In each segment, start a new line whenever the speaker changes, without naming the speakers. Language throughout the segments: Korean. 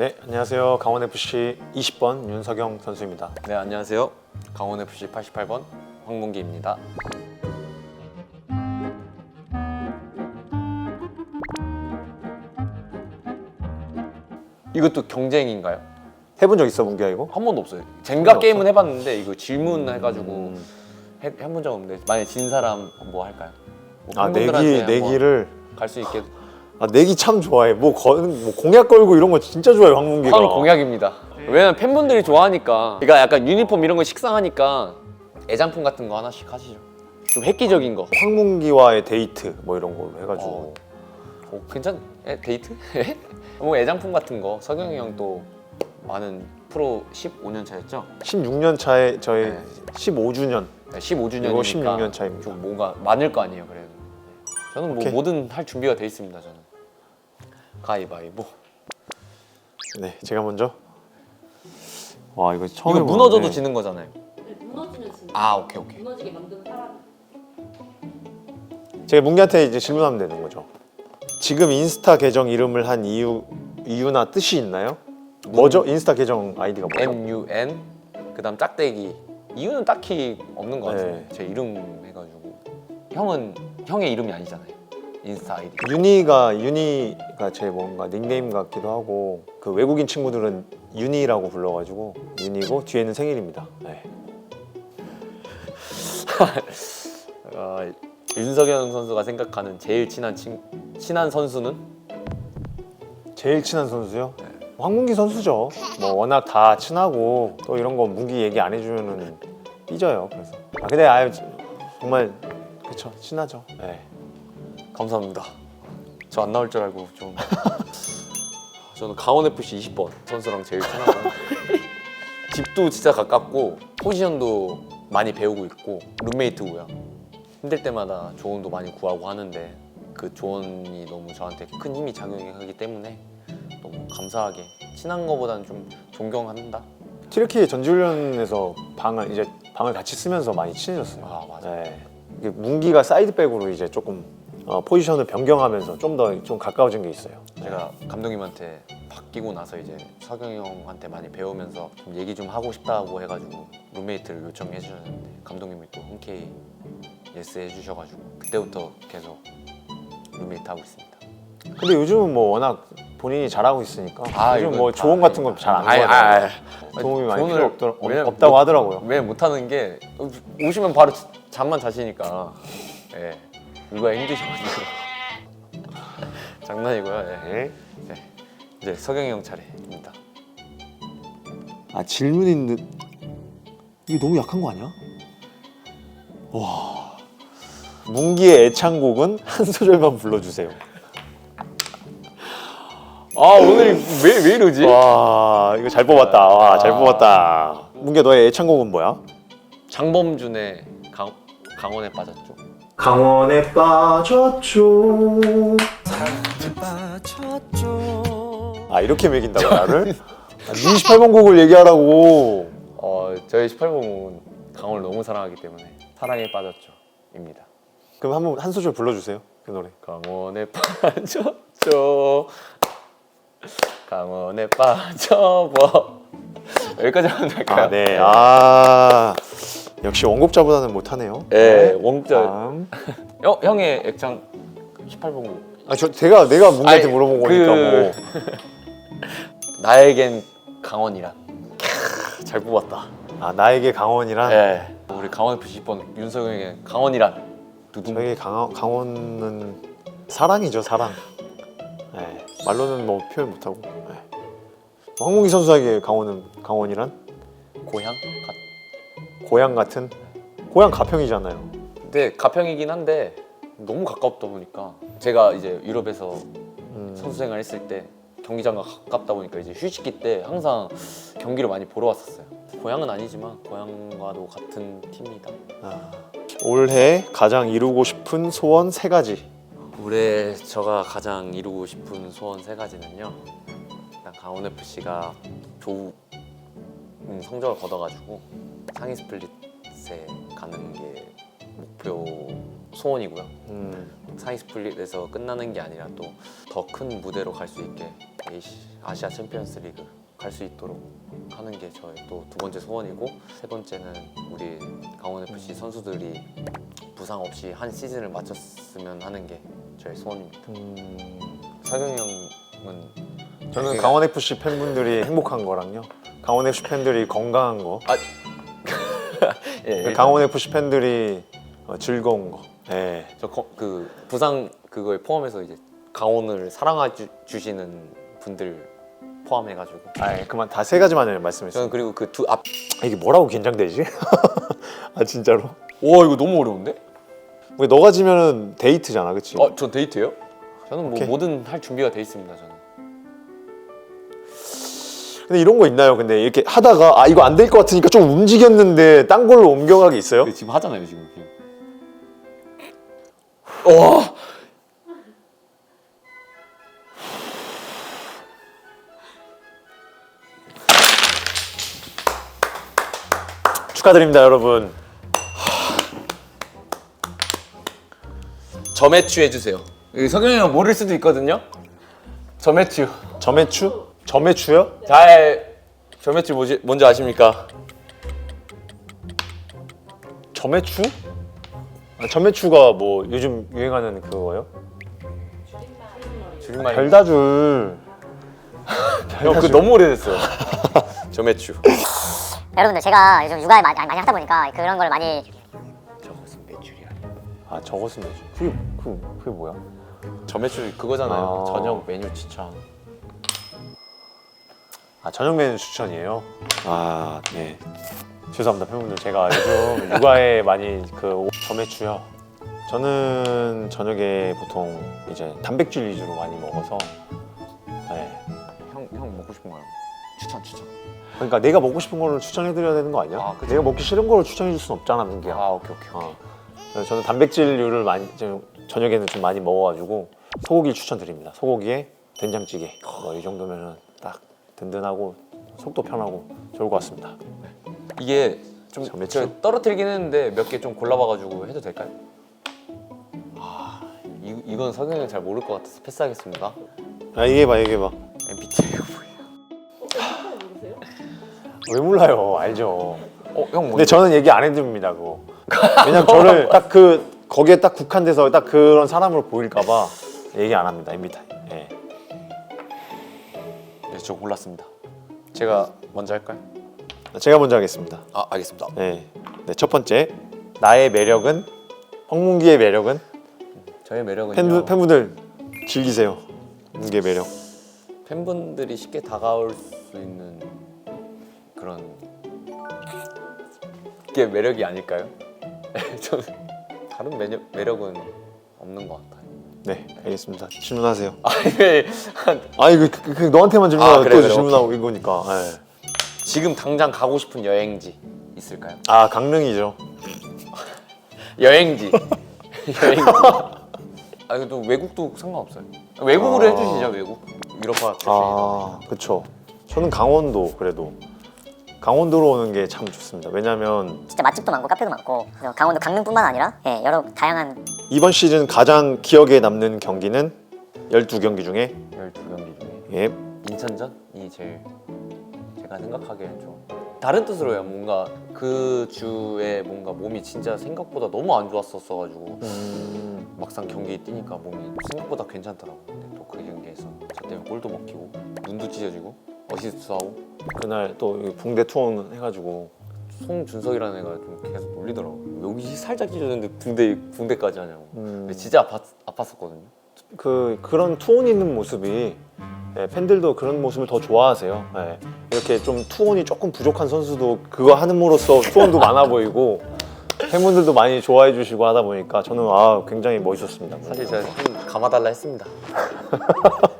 네, 안녕하세요. 강원 FC 20번 윤석영 선수입니다.
네 안녕하세요 강원 FC 88번 황문기입니다. 이것도 경쟁인가요?
해본 적 있어 문기야 이거?
한 번도 없어요. 젠가
없어?
게임은 해봤는데 이거 질문 해가지고
음.
해, 해본 적 없는데 만약 진 사람 뭐 할까요? 뭐
아 내기
팬분들한테
내기를
갈 수 있게
아 내기 참 좋아해. 뭐, 거, 뭐 공약 걸고 이런 거 진짜 좋아해 황문기가.
바로 공약입니다. 왜냐면 팬분들이 좋아하니까 그러니까 약간 유니폼 이런 거 식상하니까 애장품 같은 거 하나씩 하시죠. 좀 획기적인 거.
황문기와의 데이트 뭐 이런 걸로 해가지고.
어. 어, 괜찮? 에, 데이트? 뭐 애장품 같은 거 석영이 형 또 많은 프로 15년 차였죠?
16년 차에 저희
네.
15주년.
15주년이니까
이거 16년 차입니다.
좀 뭔가 많을 거 아니에요 그래도 저는 뭐
오케이.
뭐든 할 준비가 돼 있습니다 저는 가위바위보
네, 제가 먼저. 와 이거 처음
이거. 무너져도 지는 거잖아요
네, 무너지면 진짜
아 오케이 오케이
무너지게 만드는 사람
제가 문기한테 이제 질문하면 되는 거죠. 지금 인스타 계정 이름을 한 이유 이유나 뜻이 있나요? 뭐죠? 인스타 계정 아이디가 뭐죠?
MUN 그다음 짝대기 이유는 딱히 없는 것 같아요
네.
제 이름 해가지고 형은 형의 이름이 아니잖아요 인스타 아이디
유니가 유니가 제 뭔가 닉네임 같기도 하고 그 외국인 친구들은 유니라고 불러가지고 유니고 뒤에는 생일입니다. 네.
어, 윤석영 선수가 생각하는 제일 친한 친, 친한 선수는
제일 친한 선수요? 황문기 선수죠. 뭐 워낙 다 친하고 또 이런 거 문기 얘기 안 해주면은 삐져요. 그래서 아 근데 아유 정말 그쵸 친하죠. 네.
감사합니다. 저 안 나올 줄 알고 좀. 저는 강원 FC 20번 선수랑 제일 친하고 집도 진짜 가깝고 포지션도 많이 배우고 있고 룸메이트고요. 힘들 때마다 조언도 많이 구하고 하는데 그 조언이 너무 저한테 큰 힘이 작용하기 때문에 너무 감사하게 친한 거보다는 좀 존경한다.
티르키 전지훈련에서 방을 이제 방을 같이 쓰면서 많이 친해졌어요.
아 맞아.
네. 이게 문기가 사이드백으로 이제 조금 어, 포지션을 변경하면서 좀 더 좀 가까워진 게 있어요.
제가 감독님한테 바뀌고 나서 이제 석영이 형한테 많이 배우면서 좀 얘기 좀 하고 싶다고 해가지고 룸메이트를 요청해 주셨는데 감독님이 또 흔쾌히 예스 해주셔가지고 그때부터 계속 룸메이트 하고 있습니다.
근데 요즘은 뭐 워낙 본인이 잘하고 있으니까
아,
요즘
이건
뭐
다
조언 같은 거잘안
아이,
구하더라고요.
아이,
도움이 많이 필요 없더,
왜냐면
없다고
못-
하더라고요.
왜 못하는 게 오시면 바로 자- 잠만 자시니까 예 이거 힘드셔가지고 장난이고요. 예.
네.
네. 이제 석영이 형 차례입니다.
아 질문인 듯 이게 너무 약한 거 아니야? 와 문기의 애창곡은 한 소절만 불러주세요.
아 오늘 왜, 왜 이러지?
와 이거 잘 뽑았다. 와잘
아.
뽑았다. 문기 너의 애창곡은 뭐야?
장범준의 강, 강원에 빠졌죠.
강원에 빠졌죠. 아 이렇게 매긴다고 나를? 아, 28번 곡을 얘기하라고.
어, 저희 18번은 강원을 너무 사랑하기 때문에 사랑에 빠졌죠 입니다.
그럼 한번 한 소절 불러주세요. 그 노래.
강원에 빠졌죠. 강원에 빠져버. 여기까지 하면 될까요?
아 네. 아 역시 원곡자보다는 못하네요.
네, 원곡자.
다음.
형, 형의 액창 18번
아저 제가 내가 문기한테
아니,
물어본
그-
거니까 뭐.
나에겐 강원이란. 캬, 잘 뽑았다.
아 나에게 강원이란.
네. 우리 강원 FC 10번 윤석영에게 강원이란. 두둥.
저에게 강, 강원은 사랑이죠 사랑. 네. 말로는 뭐 표현 못하고. 네. 황문기 선수에게 강원은 강원이란
고향? 가-
고향 같은 고향 가평이잖아요.
근데 가평이긴 한데 너무 가깝다 보니까 제가 이제 유럽에서
음.
선수 생활 했을 때 경기장과 가깝다 보니까 이제 휴식기 때 항상 경기를 많이 보러 왔었어요. 고향은 아니지만 고향과도 같은 팀이다.
아, 올해 가장 이루고 싶은 소원 세 가지.
올해 제가 가장 이루고 싶은 소원 세 가지는요. 일단 강원 FC가 좋은 성적을 거둬가지고 상위 스플릿에 가는 게 목표 소원이고요.
음,
상위 스플릿에서 끝나는 게 아니라 또 더 큰 무대로 갈 수 있게 에이시- 아시아 챔피언스 리그 갈 수 있도록 하는 게 저의 또 두 번째 소원이고 세 번째는 우리 강원 FC 선수들이 부상 없이 한 시즌을 마쳤으면 하는 게 저의 소원입니다.
음,
사경이 형은
저는 강원 FC 팬분들이 행복한 거랑요. 강원 FC 팬들이 건강한 거.
예, 일단
강원 FC 팬들이 어, 즐거운 거. 예.
저 그 부상 그거에 포함해서 이제 강원을 사랑해 주, 주시는 분들 포함해가지고
아, 그만 다 세 가지만 말씀했어요.
저는 그리고 그 두 앞.
아, 이게 뭐라고 긴장되지? 아 진짜로?
와 이거 너무 어려운데?
왜 너가 지면은 데이트잖아, 그치?
어, 전 데이트예요? 저는 뭐
오케이.
뭐든 할 준비가 돼 있습니다. 저는.
근데 이런 거 있나요? 근데 이렇게 하다가 아 이거 안 될 것 같으니까 좀 움직였는데 딴 걸로 옮겨가기 있어요?
그 지금 하잖아요 지금. 와.
축하드립니다, 여러분.
점액추 해주세요. 석영이 형 모를 수도 있거든요. 점액추.
점액추? 점액추요?
잘 점액추 뭐지, 뭔지 아십니까?
점액추? 아, 점액추가 뭐 요즘 유행하는 그거예요?
줄임말.
별다줄.
형, 그 너무 오래됐어요. 점액추.
여러분들 제가 요즘 육아에 많이, 많이 하다 보니까 그런 걸 많이
저것은 매출이 아니야.
아 저것은 뭐지? 그게 그, 그게 뭐야?
점액추 그거잖아요.
아.
저녁 메뉴 추천.
아 저녁 메뉴 추천이에요. 아 네. 죄송합니다 팬분들 제가 요즘 육아에 많이 그 점액추요. 저는 저녁에 보통 이제 단백질 위주로 많이 먹어서 네.
형, 형 먹고 싶은 거요. 추천, 추천.
그러니까 내가 먹고 싶은 거를 추천해드려야 되는 거 아니야?
아, 그치.
내가 먹기 싫은 거를 추천해줄 순 없잖아 민기야.
아, 오케이, 오케이. 오케이.
어. 그래서 저는 단백질류를 많이 좀 저녁에는 좀 많이 먹어가지고 소고기 추천드립니다. 소고기에 된장찌개 뭐 이 정도면은 딱 든든하고 속도 편하고 좋을 것 같습니다.
이게 좀
점액추?
저 떨어뜨리긴 했는데 몇 개 좀 골라봐가지고 해도 될까요? 아 이, 이건 석영이 잘 모를 것 같아서 패스하겠습니다.
아 얘기해봐 얘기해봐.
MBTI가
뭐예요?
왜 몰라요? 알죠.
어, 형
근데 저는 얘기 안 해줍니다 그거. 왜냐면 저를 딱 그 거기에 딱 국한돼서 딱 그런 사람으로 보일까봐 얘기 안 합니다. MBTI. 예.
네, 저 골랐습니다. 제가 먼저 할까요?
제가 먼저 하겠습니다.
아 알겠습니다.
네. 네, 첫 번째 나의 매력은 황문기의 매력은
저의 매력은요.
팬분, 팬분들 즐기세요. 문기의 매력.
팬분들이 쉽게 다가올 수 있는 그런 게 매력이 아닐까요? 저는 다른 매력, 매력은 없는 것 같아요.
네, 알겠습니다. 질문하세요.
아니, 네.
아니 그, 그, 그 너한테만 질문하고
아, 그래,
또
그래,
질문하고 이거니까. 네.
지금 당장 가고 싶은 여행지 있을까요?
아 강릉이죠.
여행지. 여행지. 아 이거 또 외국도 상관없어요. 외국으로
아.
해주시죠 외국. 유럽파 출신.
아 그렇죠. 저는 강원도 그래도 강원도로 오는 게 참 좋습니다. 왜냐하면
진짜 맛집도 많고 카페도 많고 그래서 강원도 강릉뿐만 아니라 예, 여러 다양한
이번 시즌 가장 기억에 남는 경기는 12경기 중에
12경기 중에
예,
인천전이 제일 제가 생각하기엔 좀 다른 뜻으로 해요. 뭔가 그 주에 뭔가 몸이 진짜 생각보다 너무 안 좋았었어가지고
음,
막상 경기 뛰니까 몸이 생각보다 괜찮더라고요. 근데 또 그 경기에서 저 때문에 골도 먹히고 눈도 찢어지고 어시스트도 하고
그날 또 여기 붕대 투혼 해가지고
송준석이라는 애가 좀 계속 놀리더라고요. 여기 살짝 찢어졌는데 붕대 붕대까지 하냐고.
음,
근데 진짜 아팠, 아팠었거든요.
그 그런 투혼 있는 모습이 예, 팬들도 그런 모습을 더 좋아하세요. 예. 이렇게 좀 투혼이 조금 부족한 선수도 그거 하는으로써 투혼도 많아 보이고 팬분들도 많이 좋아해 주시고 하다 보니까 저는 아 굉장히 멋있었습니다.
사실 제가 좀 감아달라 했습니다.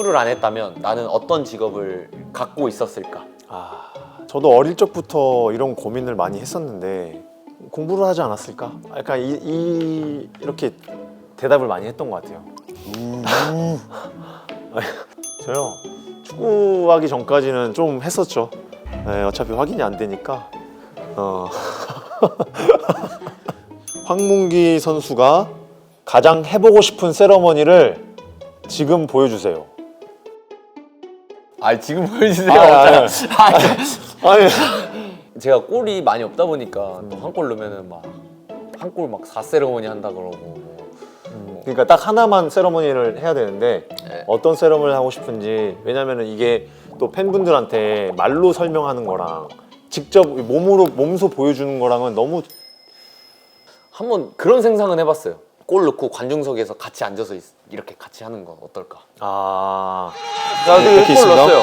축구를 안 했다면 나는 어떤 직업을 갖고 있었을까?
아, 저도 어릴 적부터 이런 고민을 많이 했었는데 공부를 하지 않았을까? 약간 이, 이 이렇게 대답을 많이 했던 것 같아요. 아니, 저요 축구하기 전까지는 좀 했었죠. 네, 어차피 확인이 안 되니까. 어. 황문기 선수가 가장 해보고 싶은 세러머니를 지금 보여주세요.
아 지금 보여주세요.
아, 아니, 아니,
제가 골이 많이 없다 보니까 또 한 골 넣으면은 막한 골막 4세레모니 한다 그러고 뭐.
그러니까 딱 하나만 세러머니를 해야 되는데
네.
어떤 세러머니를 하고 싶은지 왜냐면은 이게 또 팬분들한테 말로 설명하는 거랑 직접 몸으로 몸소 보여주는 거랑은 너무
한번 그런 생각은 해봤어요. 골 넣고 관중석에서 같이 앉아서 있- 이렇게 같이 하는 건 어떨까?
아
자,
네,
그
이렇게
골
있습니다.
넣었어요.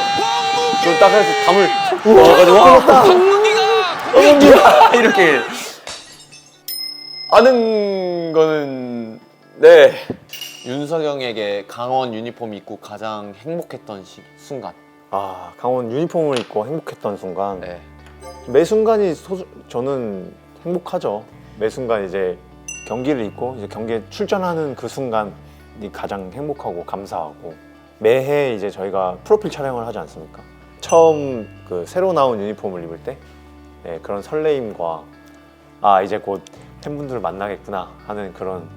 그걸 딱 해서 담을 넣어가지고 와, 황문기가 황문기가 이렇게 아는 거는 네 윤석영에게 강원 유니폼 입고 가장 행복했던 시, 순간.
아, 강원 유니폼을 입고 행복했던 순간
네.
매 순간이 소, 저는 행복하죠. 매 순간 이제 경기를 입고 이제 경기에 출전하는 그 순간이 가장 행복하고 감사하고 매해 이제 저희가 프로필 촬영을 하지 않습니까? 처음 그 새로 나온 유니폼을 입을 때 네, 그런 설레임과 아 이제 곧 팬분들을 만나겠구나 하는 그런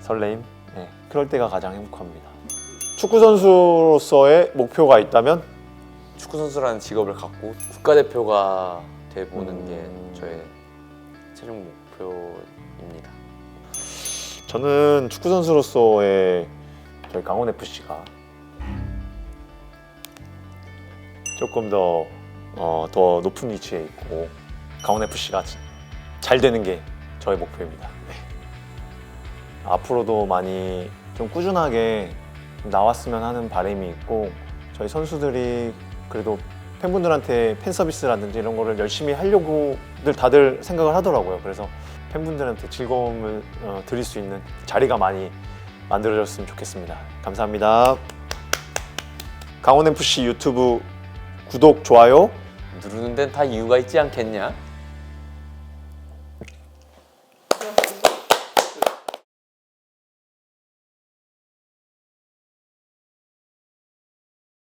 설레임 네, 그럴 때가 가장 행복합니다. 축구 선수로서의 목표가 있다면
축구 선수라는 직업을 갖고 국가대표가 돼 보는
음.
게 저의 최종 목표입니다.
저는 축구 선수로서의 저희 강원 FC가 조금 더, 어, 더 높은 위치에 있고 강원 FC가 잘 되는 게 저의 목표입니다. 네. 앞으로도 많이 좀 꾸준하게 나왔으면 하는 바람이 있고 저희 선수들이 그래도 팬분들한테 팬 서비스라든지 이런 거를 열심히 하려고 들 다들 생각을 하더라고요. 그래서 팬분들한테 즐거움을 어, 드릴 수 있는 자리가 많이 만들어졌으면 좋겠습니다. 감사합니다. 강원 FC 유튜브 구독 좋아요
누르는 데는 다 이유가 있지 않겠냐?